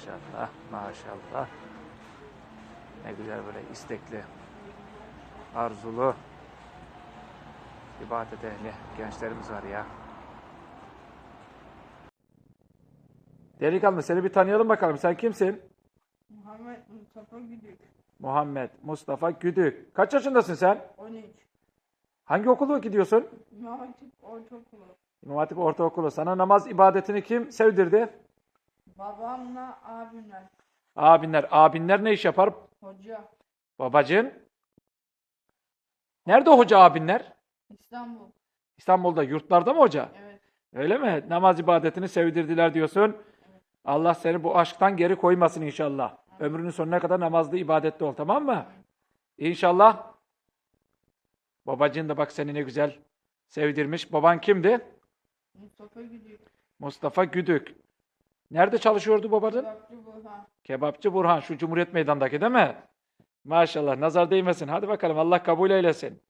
Maşallah, maşallah. Ne güzel böyle istekli, arzulu, ibadet ehli gençlerimiz var ya. Delikanlı seni bir tanıyalım bakalım. Sen kimsin? Muhammed Mustafa Güdük. Muhammed Mustafa Güdük. Kaç yaşındasın sen? 13. Hangi okula gidiyorsun? İmam Hatip Ortaokulu. İmam Hatip Ortaokulu. Sana namaz ibadetini kim sevdirdi? Babamla abimler. Abinler. Abinler ne iş yapar? Hoca. Babacığın. Nerede hoca abinler? İstanbul. İstanbul'da yurtlarda mı hoca? Evet. Öyle mi? Namaz ibadetini sevdirdiler diyorsun. Allah seni bu aşktan geri koymasın inşallah. Ömrünün sonuna kadar namazlı ibadetli ol tamam mı? İnşallah. Babacığın da bak seni ne güzel sevdirmiş. Baban kimdi? Mustafa Güdük. Mustafa Güdük. Nerede çalışıyordu babanın? Kebapçı Burhan. Kebapçı Burhan şu Cumhuriyet Meydanı'ndaki değil mi? Maşallah nazar değmesin. Hadi bakalım Allah kabul eylesin.